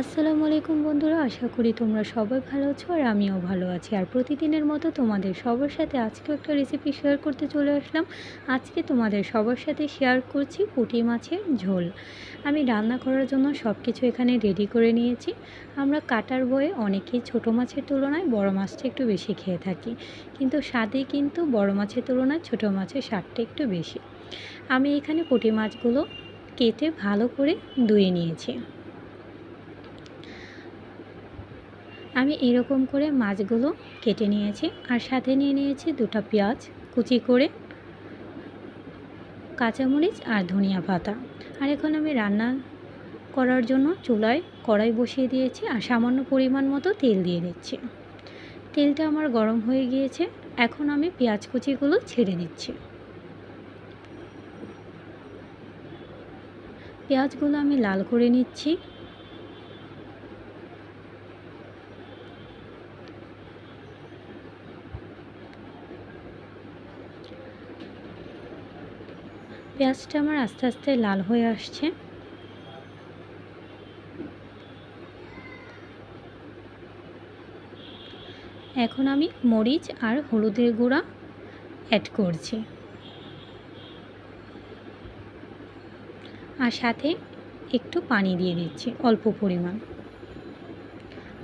আসসালামু আলাইকুম বন্ধুরা, আশা করি তোমরা সবাই ভালো আছো আর আমিও ভালো আছি। আর প্রতিদিনের মতো তোমাদের সবার সাথে আজকেও একটা রেসিপি শেয়ার করতে চলে আসলাম। আজকে তোমাদের সবার সাথে শেয়ার করছি পুঁটি মাছের ঝোল। আমি রান্না করার জন্য সব কিছু এখানে রেডি করে নিয়েছি। আমরা কাটার বয়ে অনেকেই ছোট মাছের তুলনায় বড় মাছটা একটু বেশি খেয়ে থাকি। কিন্তু স্বাদে কিন্তু বড় মাছের তুলনায় ছোট মাছের স্বাদটা একটু বেশি। আমি এখানে পুঁটি মাছগুলো কেটে ভালো করে ধুয়ে নিয়েছি। আমি এরকম করে মাছগুলো কেটে নিয়েছি আর সাথে নিয়ে নিয়েছি দুটো পেঁয়াজ কুচি করে, কাঁচামরিচ আর ধনিয়া পাতা। আর এখন আমি রান্না করার জন্য চুলায় কড়াই বসিয়ে দিয়েছি আর সামান্য পরিমাণ মতো তেল দিয়ে দিচ্ছি। তেলটা আমার গরম হয়ে গিয়েছে, এখন আমি পেঁয়াজ কুচিগুলো ছেড়ে দিচ্ছি। পেঁয়াজগুলো আমি লাল করে নিচ্ছি। পেঁয়াজটা আমার আস্তে আস্তে লাল হয়ে আসছে। এখন আমি মরিচ আর হলুদের গুঁড়া অ্যাড করছি। আর সাথে একটু পানি দিয়ে দিচ্ছি, অল্প পরিমাণ।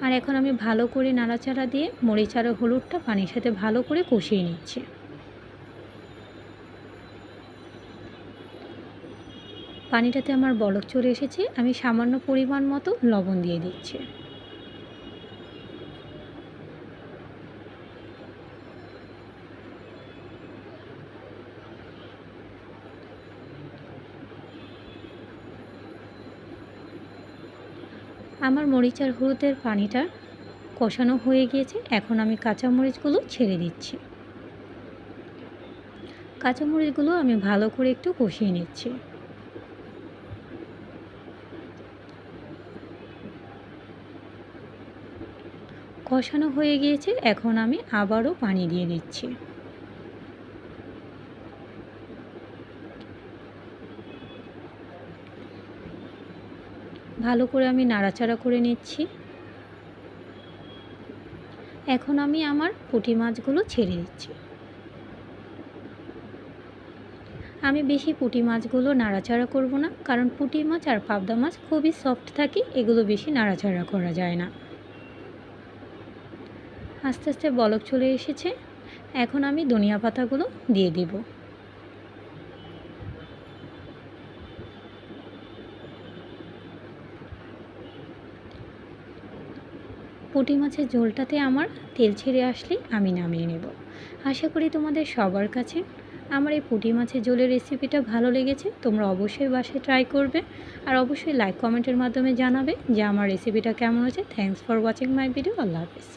আর এখন আমি ভালো করে নাড়াচাড়া দিয়ে মরিচ আর হলুদটা পানির সাথে ভালো করে কষিয়ে নিচ্ছি। পানিটাতে আমার বলক চলে এসেছে, আমি সামান্য পরিমাণ মতো লবণ দিয়ে দিচ্ছি। আমার মরিচ আর হলুদের পানিটা কষানো হয়ে গিয়েছে, এখন আমি কাঁচা মরিচগুলো ছেড়ে দিচ্ছি। কাঁচামরিচগুলো আমি ভালো করে একটু কষিয়ে নিচ্ছি। কষানো হয়ে গিয়েছে, এখন আমি আবারও পানি দিয়ে দিচ্ছি। ভালো করে আমি নাড়াচাড়া করে নিচ্ছি। এখন আমি আমার পুঁটি মাছগুলো ছেড়ে দিচ্ছি। আমি বেশি পুঁটি মাছগুলো নাড়াচাড়া করব না, কারণ পুঁটি মাছ আর পাবদা মাছ খুবই সফট থাকে, এগুলো বেশি নাড়াচাড়া করা যায় না। আস্তে আস্তে বলক চলে এসেছে। এখন আমি ধনিয়া পাতাগুলো দিয়ে দেব। পুঁটি মাছের ঝোলটাতে আমার তেল ছেড়ে আসলেই আমি নামিয়ে নেব। আশা করি তোমাদের সবার কাছে আমার এই পুঁটি মাছের ঝোলের রেসিপিটা ভালো লেগেছে। তোমরা অবশ্যই বাসায় ট্রাই করবে আর অবশ্যই লাইক, কমেন্টের মাধ্যমে জানাবে যে আমার রেসিপিটা কেমন হয়েছে। Thanks for watching my video Allah Hafiz.